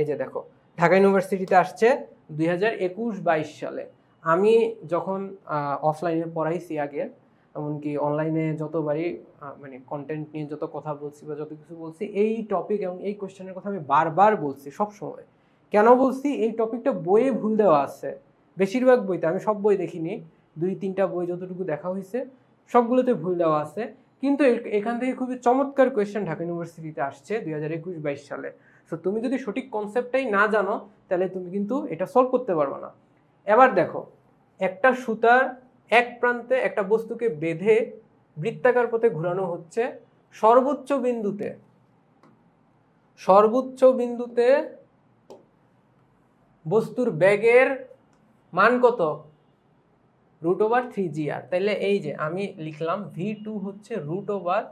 এই যে দেখো, ঢাকা ইউনিভার্সিটিতে আসছে দুই হাজার একুশ বাইশ সালে। আমি যখন অফলাইনে পড়াইছি আগে, এমনকি অনলাইনে যতবারই মানে কন্টেন্ট নিয়ে যত কথা বলছি বা যত কিছু বলছি, এই টপিক এবং এই কোশ্চেনের কথা আমি বারবার বলছি সব সময় কেন বলছি? এই টপিকটা বইয়ে ভুল দেওয়া আছে। বেশিরভাগ বইতে, আমি সব বই দেখিনি দুই তিনটা বই যতটুকু দেখা হয়েছে, সবগুলোতে ভুল দেওয়া আছে। কিন্তু এখান থেকে খুবই চমৎকার কোয়েশ্চেন ঢাকা ইউনিভার্সিটিতে আসছে দুই হাজার একুশ বাইশ সালে। সো তুমি যদি সঠিক কনসেপ্টটাই না জানো, তাহলে তুমি কিন্তু এটা সলভ করতে পারবে না। এবার দেখো, একটা সুতার এক প্রান্তে একটা বস্তুকে বেঁধে বৃত্তাকার পথে ঘোরানো হচ্ছে সর্বোচ্চ বিন্দুতে। সর্বোচ্চ বিন্দুতে বস্তুর ব্যাগের মান কত? Root over three G R তাহলে এই যে আমি লিখলাম ভি টু হচ্ছে root over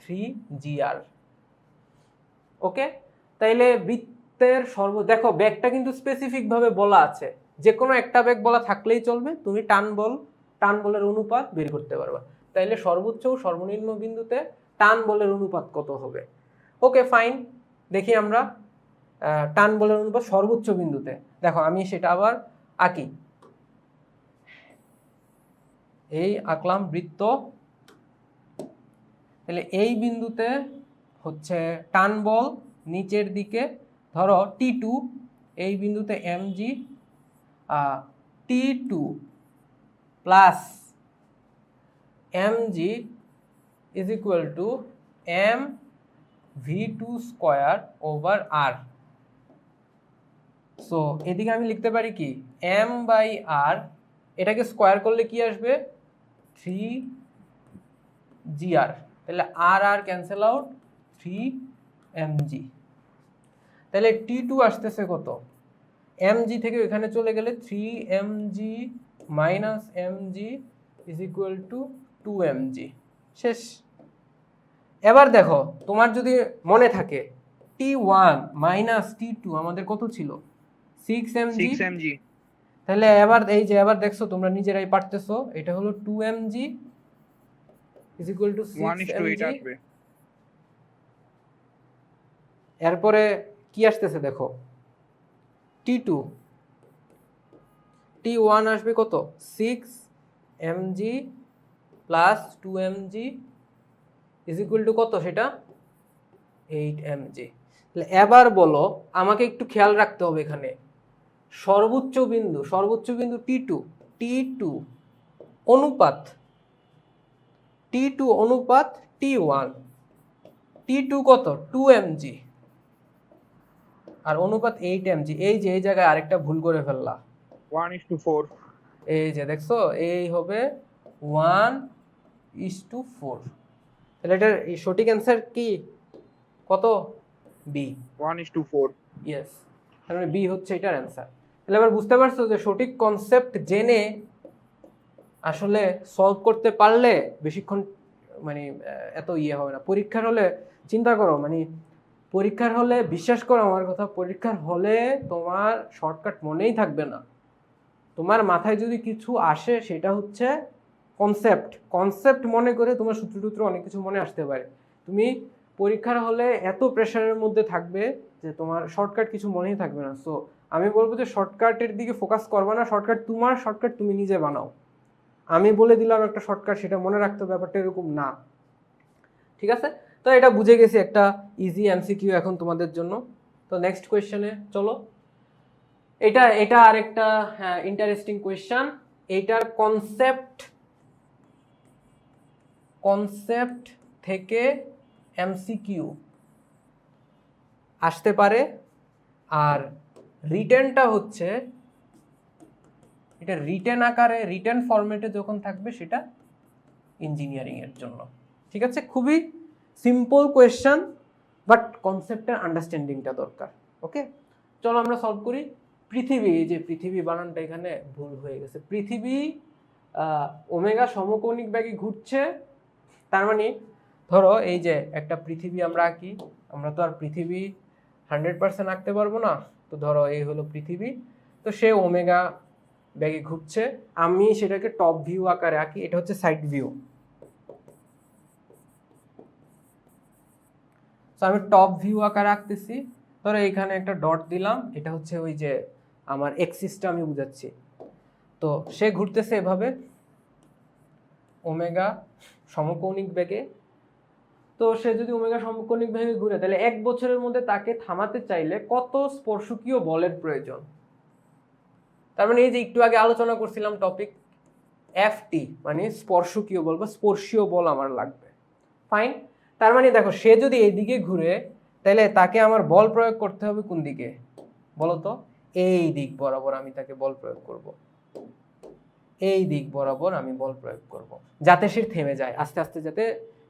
three G R okay? তাইলে বৃত্তের সর্ব, দেখো ব্যাগটা কিন্তু স্পেসিফিক ভাবে বলা আছে। যে কোনো একটা ব্যাগ বলা থাকলেই চলবে, তুমি টান বল, টান বলের অনুপাত বের করতে পারবা। তাইলে সর্বোচ্চ ও সর্বনিম্ন বিন্দুতে টান বলের অনুপাত কত হবে? Okay, fine. দেখি আমরা টান বলের অনুপাত সর্বোচ্চ বিন্দুতে। দেখো আমি সেটা আবার আঁকি। এই আঁকলাম বৃত্ত, তাহলে এই বিন্দুতে হচ্ছে টান বল, নিচের দিকে, ধরো টি টু এই বিন্দুতে M G T two plus M G is equal to M V two square over R so এদিকে আমি লিখতে পারি কি? এম বাই আর এটাকে স্কোয়ার করলে কি আসবে? থ্রি জি আর তাহলে R R cancel out three M G তাহলে টি টু আসতেছে কত? এম জি থেকে এখানে চলে গেলে three M G minus M G is equal to two M G শেষ। এবার দেখো, তোমার যদি মনে থাকে T one minus T two আমাদের কত ছিল? সিক্স এম জি এমজি তাহলে এবার এই যে এবার দেখছ তোমরা নিজেরাই পারতেছো। এটা হলো two M G is equal to এরপরে কি আসতেছে দেখো? টি টু টি ওয়ান আসবে কত? Six M G plus two M G is equal to কত সেটা? এইট এম জি তাহলে এবার বলো আমাকে একটু খেয়াল রাখতে হবে এখানে। সর্বোচ্চ বিন্দু সর্বোচ্চ বিন্দু টি টু টি টু অনুপাত টি টু অনুপাত টি ওয়ান টি টু কত? টু এম জি আর অনুপাত এইট এম জি এই যে এই জায়গায় আরেকটা ভুল করে ফেললা। ওয়ান ইস টু ফোর এই যে দেখছ? এই হবে ওয়ান ইস টু ফোর তাহলে এটার সঠিক অ্যান্সার কি? কত? B one is two four yes তাহলে বি হচ্ছে এটার অ্যান্সার তাহলে এবার বুঝতে পারছ যে সঠিক কনসেপ্ট জেনে আসলে সলভ করতে পারলে বেশিক্ষণ মানে এত ইয়ে হবে না। পরীক্ষার হলে চিন্তা করো মানে পরীক্ষার হলে বিশ্বাস করো আমার কথা, পরীক্ষার হলে তোমার শর্টকাট মনেই থাকবে না। তোমার মাথায় যদি কিছু আসে, সেটা হচ্ছে কনসেপ্ট কনসেপ্ট মনে করে তোমার সূত্র টুত্র অনেক কিছু মনে আসতে পারে। তুমি পরীক্ষার হলে এত প্রেশারের মধ্যে থাকবে যে তোমার শর্টকাট কিছু মনেই থাকবে না। সো আমি বলব যে শর্টকাটের দিকে ফোকাস করবে না শর্টকাট তোমার শর্টকাট তুমি নিজে বানাও। আমি বলে দিলাম একটা শর্টকাট সেটা মনে রাখতে ব্যাপারটা এরকম না। ঠিক আছে? তো এটা বুঝে গেছি একটা ইজি এমসিকিউ এখন তোমাদের জন্য। তো নেক্সট কোয়েশ্চেনে চলো। এটা এটা আরেকটা হ্যাঁ ইন্টারেস্টিং কোয়েশ্চেন এইটার কনসেপ্ট কনসেপ্ট থেকে এমসিকিউ আসতে পারে। আর রিটেনটা হচ্ছে, এটা রিটেন আকারে, রিটেন ফরম্যাটে যখন থাকবে সেটা ইঞ্জিনিয়ারিং এর জন্য। ঠিক আছে? খুবই সিম্পল কোয়েশ্চেন বাট কনসেপ্টের আন্ডারস্ট্যান্ডিংটা দরকার ওকে চলো আমরা সলভ করি। পৃথিবী, এই যে পৃথিবী বানানটা এখানে ভুল হয়ে গেছে। পৃথিবী ওমেগা সমকৌণিক ব্যাগে ঘুরছে, তার মানে ধরো এই যে একটা পৃথিবী আমরা আঁকি, আমরা তো আর পৃথিবী হান্ড্রেড পার্সেন্ট আঁকতে পারব না। তো ধরো এই হলো পৃথিবী। তো সে ওমেগা ব্যাগে ঘুরছে। আমি সেটাকে টপ ভিউ আকারে আঁকি, এটা হচ্ছে সাইড ভিউ তো আমি টপ ভিউ আকারে আঁকতেছি। ধরো এইখানে একটা ডট দিলাম, এটা হচ্ছে ওই যে আমার এক্সিসটা আমি বুঝাচ্ছি। তো সে ঘুরতেছে এভাবে, ওমেগা সমকৌণিক বেগে তো সে যদি ওমেগা সমকৌণিক বেগে ঘুরে, তাহলে এক বছরের মধ্যে তাকে থামাতে চাইলে কত স্পর্শকীয় বলের প্রয়োজন? তার মানে এই যে একটু আগে আলোচনা করছিলাম টপিক এফ টি মানে স্পর্শকীয় বল বা স্পর্শীয় বল আমার লাগবে। ফাইন তার মানে দেখো, সে যদি এইদিকে ঘুরে, তাহলে তাকে আমার বল প্রয়োগ করতে হবে কোন দিকে? বলো তো? এই দিক বরাবর আমি তাকে বল প্রয়োগ করব। এই দিক বরাবর আমি বল প্রয়োগ করব। যাতে সে থেমে যায়, আস্তে আস্তে যাতে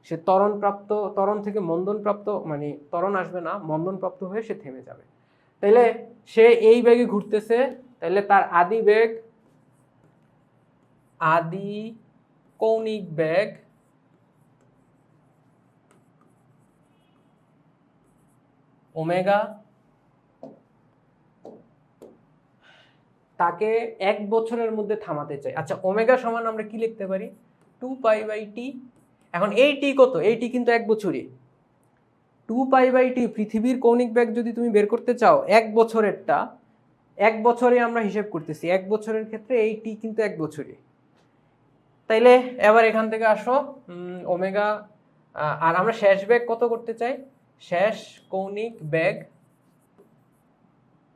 সে ত্বরণ প্রাপ্ত ত্বরণ থেকে মন্দন প্রাপ্ত মানে তরণ আসবে না মন্দন প্রাপ্ত হয়ে সে থেমে যাবে। তাইলে সে এই বেগে ঘুরতেছে তাহলে তার আদি বেগ, আদি কৌণিক বেগ, ওমেগা, তাকে এক বছরের মধ্যে থামাতে চাই। আচ্ছা ওমেগা সমান আমরা কি লিখতে পারি? টু পাই বাই টি এখন এই টি কত? এই টি কিন্তু এক বছরই। টু পাই বাই টি পৃথিবীর কৌণিক ব্যাগ যদি তুমি বের করতে চাও, এক বছরেরটা, এক বছরে আমরা হিসেব করতেছি, এক বছরের ক্ষেত্রে এই টি কিন্তু এক বছরই। তাইলে এবার এখান থেকে আসো ওমেগা আর আমরা শেষ ব্যাগ কত করতে চাই? শেষ কৌণিক ব্যাগ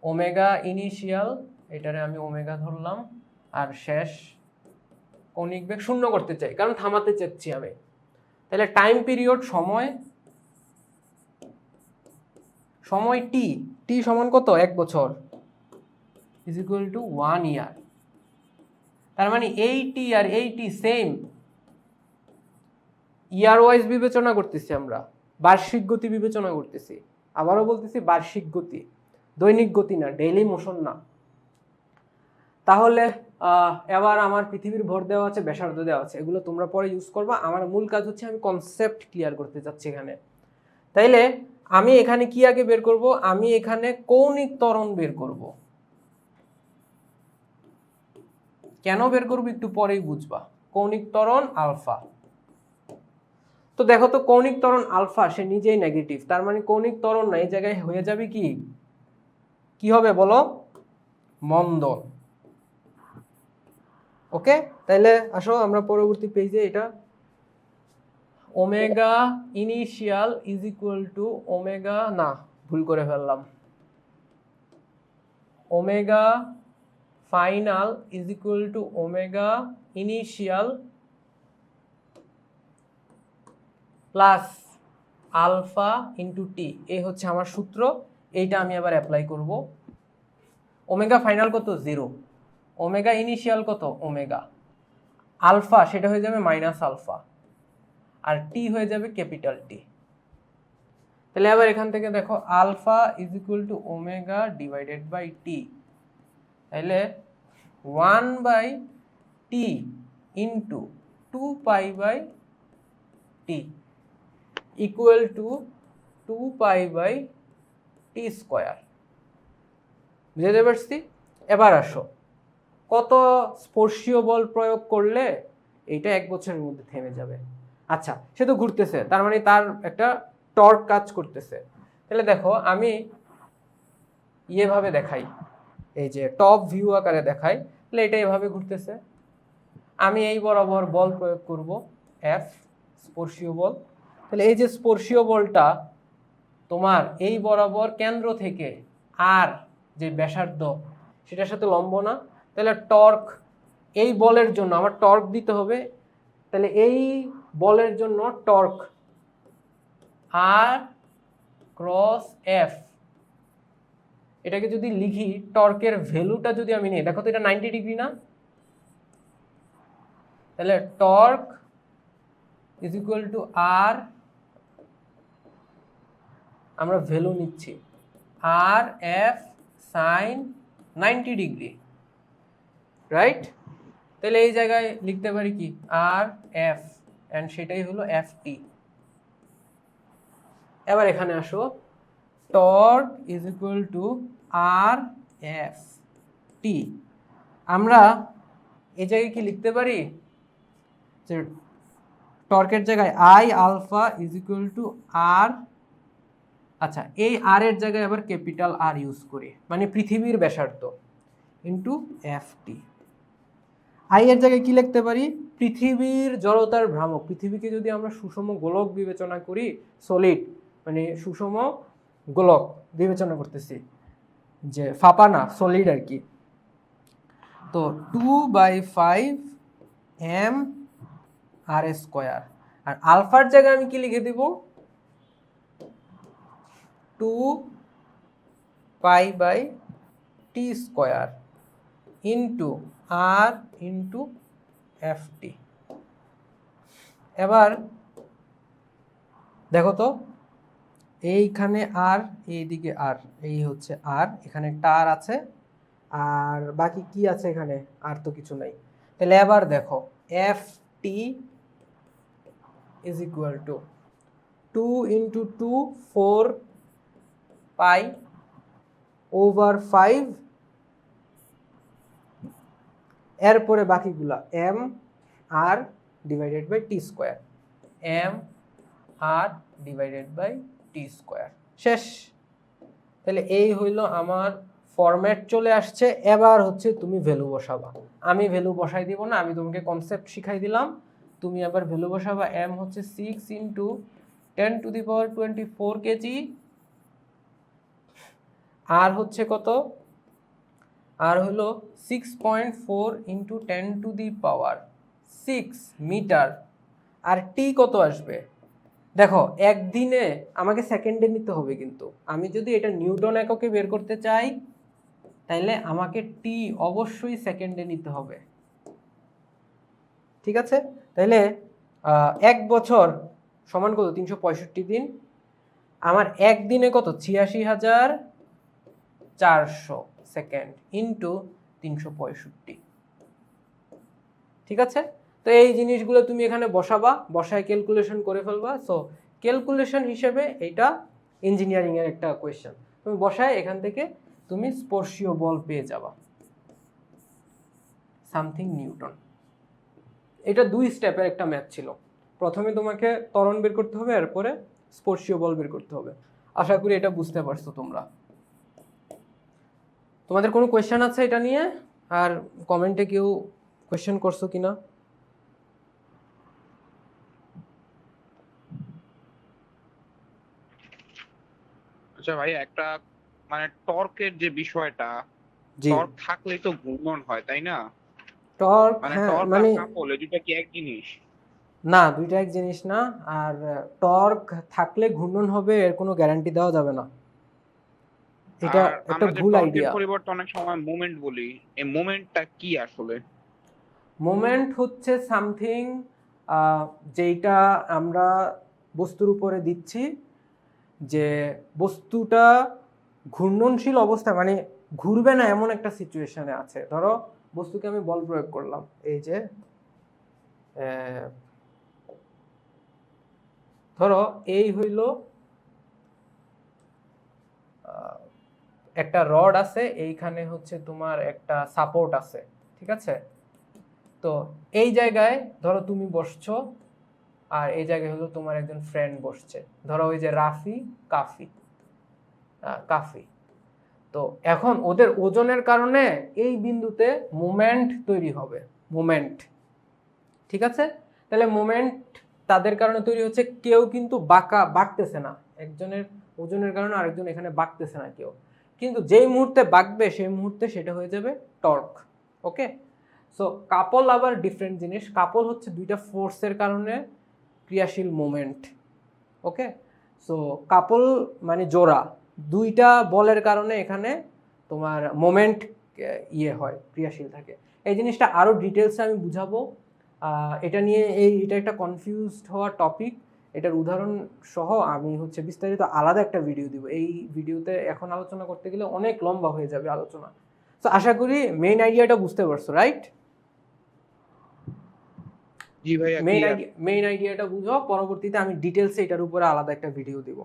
ওমেগা ইনিশিয়াল, এটারে আমি ওমেগা ধরলাম, আর শেষ কৌণিক বেগ শূন্য করতে চাই, কারণ থামাতে চাচ্ছি আমি। তাহলে টাইম পিরিয়ড সময় সময় টি টি সমান কত? এক বছর। Is equal to one year তার মানে এই টি আর এই টি সেম ইয়ার ওয়াইজ বিবেচনা করতেছি আমরা। বার্ষিক গতি বিবেচনা করতেছি। আবারও বলতেছি বার্ষিক গতি। দৈনিক গতি না ডেইলি মোশন না। তাহলে এবার আমার পৃথিবীর ভর দেওয়া আছে, ব্যাসার্ধ দেওয়া আছে, এগুলো তোমরা পরে ইউজ করবা। আমার মূল কাজ হচ্ছে আমি কনসেপ্ট ক্লিয়ার করতে চাচ্ছি এখানে। তাইলে আমি এখানে কি আগে বের করব? আমি এখানে কৌণিক ত্বরণ বের করব। কেন বের করব? একটু পরেই বুঝবা। কৌণিক ত্বরণ আলফা। তো দেখো তো, কৌণিক ত্বরণ আলফা, সে নিজেই নেগেটিভ তার মানে কৌণিক ত্বরণ না, এই জায়গায় হয়ে যাবে কি? কি হবে বলো? মন্দন। ওকে? তাইলে আসো, আমরা পরবর্তী পেজে এটা omega initial is equal to omega না, ভুল করে ফেললাম। Omega final is equal to omega initial plus alpha into T এই হচ্ছে আমার সূত্র, এইটা আমি আবার অ্যাপ্লাই করব। ওমেগা ফাইনাল কত? জিরো ওমেগা ইনিশিয়াল কত? ওমেগা। আলফা, সেটা হয়ে যাবে মাইনাস আলফা। আর টি হয়ে যাবে ক্যাপিটাল টি। তাহলে আবার এখান থেকে দেখো, alpha is equal to omega divided by T তাহলে one by T into two pi by T equal to two pi by T square বুঝতে পারছি? এবার আসো। কত স্পর্শীয় বল প্রয়োগ করলে এইটা এক বছরের মধ্যে থেমে যাবে? আচ্ছা সে তো ঘুরতেছে, তার মানে তার একটা টর্ক কাজ করতেছে। তাহলে দেখো, আমি ইয়েভাবে দেখাই, এই যে টপ ভিউ আকারে দেখাই, তাহলে এটা এভাবে ঘুরতেছে। আমি এই বরাবর বল প্রয়োগ করব এফ স্পর্শীয় বল। তাহলে এই যে স্পর্শীয় বলটা, তোমার এই বরাবর কেন্দ্র থেকে আর যে ব্যাসার্ধ, সেটার সাথে লম্ব না তাহলে টর্ক এই বলের জন্য, আমার টর্ক দিতে হবে, তাহলে এই বলের জন্য টর্ক আর ক্রস এফ। এটাকে যদি লিখি, টর্কের ভ্যালুটা যদি আমি নিই, দেখো তো এটা নাইনটি ডিগ্রি না? তাহলে torque is equal to R আমরা ভ্যালু নিচ্ছি R F sine ninety degree. Right তাহলে এই জায়গায় লিখতে পারি কি? আর এফ অ্যান্ড সেটাই হলো এফ টি এবার এখানে আসো। Torque is equal to R F T আমরা এই জায়গায় কি লিখতে পারি? যে টর্কের জায়গায় I alpha is equal to R আচ্ছা এই আর এর জায়গায় আবার ক্যাপিটাল আর ইউজ করি। মানে পৃথিবীর ব্যাসার্ধ ইন্টু এফ টি আই এর জায়গায় কি লিখতে পারি? পৃথিবীর জড়তার ভ্রামক। পৃথিবীকে যদি আমরা সুষম গোলক বিবেচনা করি সলিড মানে সুষম গোলক বিবেচনা করতেছি, যে ফাঁপা না সলিড আর কি। তো two by five M R square আর আলফার জায়গায় আমি কি লিখে দিব? Two pi by T square into R into F T এবার দেখো তো, এইখানে আর এইদিকে আর এই হচ্ছে আর এখানে আর আছে, আর বাকি কি আছে এখানে? আর তো কিছু নাই। তাহলে এবার দেখো F T is equal to two into two four pi over five এরপরে বাকিগুলা M R divided by T square M R divided by T square শেষ। তাহলে এই হইল আমার ফরম্যাট চলে আসছে। এবার হচ্ছে তুমি ভ্যালু বসাবা। আমি ভ্যালু বসাই দিব না, আমি তোমাকে কনসেপ্ট শিখাই দিলাম। তুমি আবার ভ্যালু বসাবা এম হচ্ছে six into ten to the power twenty four KG. R হচ্ছে কত? আর হলো six point four into ten to the power six metre আর টি কত আসবে? দেখো একদিনে আমাকে সেকেন্ডে নিতে হবে কিন্তু। আমি যদি এটা নিউটন এককে বের করতে চাই তাইলে আমাকে টি অবশ্যই সেকেন্ডে নিতে হবে। ঠিক আছে? আহ, এক বছর সমান কত? তিনশো পঁয়ষট্টি দিন। আমার একদিনে কত? ছিয়াশি হাজার চারশো। সেকেন্ড ইন্টু তিনশো পঁয়ষট্টি। ঠিক আছে? তো এই জিনিসগুলো তুমি এখানে বসাবা, বসায় ক্যালকুলেশন করে ফেলবা। সো ক্যালকুলেশন হিসেবে এটা ইঞ্জিনিয়ারিং এর একটা কোয়েশ্চেন তুমি বসায় এখান থেকে তুমি স্পর্শীয় বল পেয়ে যাবা। সামথিং নিউটন এটা দুই স্টেপের একটা ম্যাথ ছিল। প্রথমে তোমাকে ত্বরণ বের করতে হবে, এরপরে স্পর্শীয় বল বের করতে হবে। আশা করি এটা বুঝতে পারছ তোমরা। তোমাদের কোনো কোয়েশ্চেন আছে এটা নিয়ে? আর কমেন্টে কেউ কোয়েশ্চেন করছ কিনা? আচ্ছা ভাই একটা মানে টর্কের যে বিষয়টা টর্ক থাকলেই তো ঘূর্ণন হয় তাই না? টর্ক মানে হ্যাঁ টর্ক মানে আর কাপল এই কি এক জিনিস? না দুইটা এক জিনিস না আর টর্ক থাকলে ঘূর্ণন হবে এর কোনো গ্যারান্টি দেওয়া যাবে না। এটা একটা আমরা যে ভুল আইডিয়া পরিবর্তে অনেক সময় মোমেন্ট বলি এই মোমেন্টটা কি আসলে? মোমেন্ট হচ্ছে সামথিং যেইটা আমরা বস্তুর উপরে দিচ্ছি যে বস্তুটা ঘূর্ণনশীল অবস্থা মানে ঘুরবে না এমন একটা সিচুয়েশনে আছে। ধরো বস্তুকে আমি বল প্রয়োগ করলাম। এই যে আহ, ধরো এই হইল আহ, একটা রড আছে, এইখানে হচ্ছে তোমার একটা সাপোর্ট আছে, ঠিক আছে? তো এই জায়গায় ধরো তুমি বসছো, আর এই জায়গায় হলো তোমার একজন ফ্রেন্ড বসছে। ধরো ওই যে রাফি, কাফি কাফি। তো এখন ওদের ওজনের কারণে এই বিন্দুতে মোমেন্ট তৈরি হবে মোমেন্ট ঠিক আছে? তাহলে মোমেন্ট তাদের কারণে তৈরি হচ্ছে কেউ কিন্তু বাঁকা বাঁকতেছে না। একজনের ওজনের কারণে আরেকজন এখানে বাঁকতেছে না কেউ। কিন্তু যেই মুহূর্তে বাঁকবে, সেই মুহূর্তে সেটা হয়ে যাবে টর্ক ওকে সো কাপল আবার ডিফারেন্ট জিনিস। কাপল হচ্ছে দুইটা ফোর্সের কারণে ক্রিয়াশীল মোমেন্ট ওকে সো কাপল মানে জোড়া। দুইটা বলের কারণে এখানে তোমার মোমেন্ট ইয়ে হয়, ক্রিয়াশীল থাকে। এই জিনিসটা আরও ডিটেলসে আমি বুঝাবো। এটা নিয়ে এই, এটা একটা কনফিউজড হওয়া টপিক এটার উদাহরণ সহ আমি হচ্ছে বিস্তারিত আলাদা একটা ভিডিও দিব। এই ভিডিওতে এখন আলোচনা করতে গেলে অনেক লম্বা হয়ে যাবে আলোচনা। তো আশা করি মেইন আইডিয়াটা বুঝতে পারছ রাইট জি ভাইয়া মেইন মেইন আইডিয়াটা বুঝো। পরবর্তীতে আমি ডিটেলসে এটার উপরে আলাদা একটা ভিডিও দিব।